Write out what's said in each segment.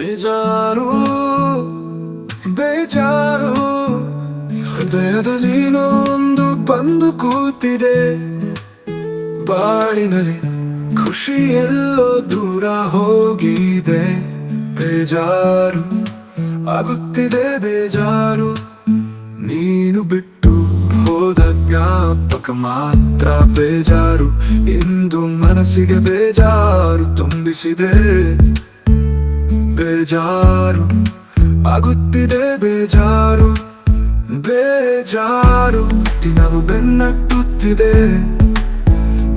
ಬೇಜಾರು ಬೇಜಾರು. ಹೃದಯದಲ್ಲಿ ಒಂದು ಬಂದು ಕೂತಿದೆ. ಬಾಳಿನಲ್ಲಿ ಖುಷಿ ಎಲ್ಲೋ ದೂರ ಹೋಗಿದೆ. ಬೇಜಾರು, ಆಗುತ್ತಿದೆ ಬೇಜಾರು. ನೀನು ಬಿಟ್ಟು ಹೋದ ಜ್ಞಾಪಕ ಮಾತ್ರ ಬೇಜಾರು. ಇಂದು ಮನಸ್ಸಿಗೆ ಬೇಜಾರು ತುಂಬಿಸಿದೆ. ಬೇಜಾರು ಆಗುತ್ತಿದೆ ಬೇಜಾರು ಬೇಜಾರು ದಿನವು ಬೆನ್ನಟ್ಟುತ್ತಿದೆ.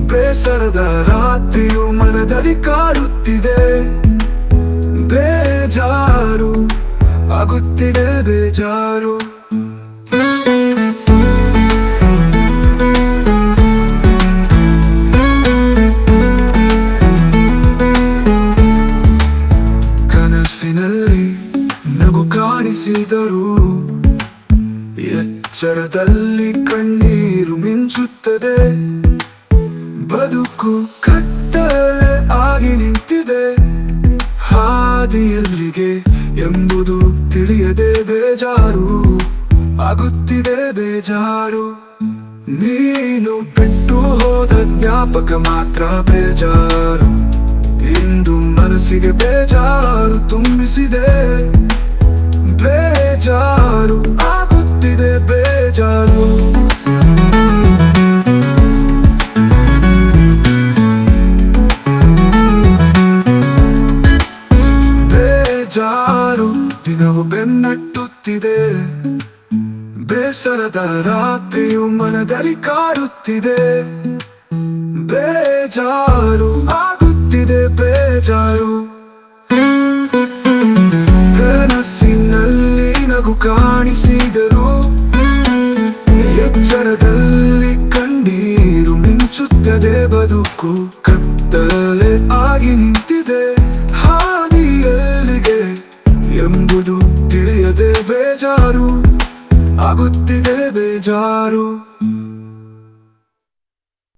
ಬೇಸರದ ರಾತ್ರಿಯು ಮನದಲ್ಲಿ ಕಾಡುತ್ತಿದೆ. ಬೇಜಾರು ಆಗುತ್ತಿದೆ ಬೇಜಾರು. ಕಾಣಿಸಿದರು ಎಚ್ಚರದಲ್ಲಿ ಕಣ್ಣೀರು ಮಿಂಚುತ್ತದೆ. ಬದುಕು ಕತ್ತಲೆ ಆಗಿ ನಿಂತಿದೆ. ಹಾದಿಯಲ್ಲಿಗೆ ಎಂಬುದು ತಿಳಿಯದೆ ಬೇಜಾರು ಆಗುತ್ತಿದೆ ಬೇಜಾರು. ನೀನು ಬಿಟ್ಟು ಹೋದ ಜ್ಞಾಪಕ ಮಾತ್ರ ಬೇಜಾರು. ಇಂದು ಮನಸ್ಸಿಗೆ ಬೇಜಾರು ತುಂಬಿಸಿದೆ ಬೇಜಾರು ದಿನವು ಬೆನ್ನಟ್ಟುತ್ತಿದೆ. ಬೇಸರದ ರಾತ್ರಿಯು ಮನದಲ್ಲಿ ಕಾಡುತ್ತಿದೆ. ಬೇಜಾರು ಆಗುತ್ತಿದೆ ಬೇಜಾರು. ಎಚ್ಚರದಲ್ಲಿ ಕಣ್ಣೀರು ಮಿಂಚುತ್ತದೆ ಬದುಕು. ಕತ್ತಲೆ ಆಗಿ ನಿಂತಿದೆ ಹಾದಿಯಲ್ಲಿಗೆ ಎಂಬುದು ತಿಳಿಯದೆ ಬೇಜಾರು. ಆಗುತ್ತಿದೆ ಬೇಜಾರು.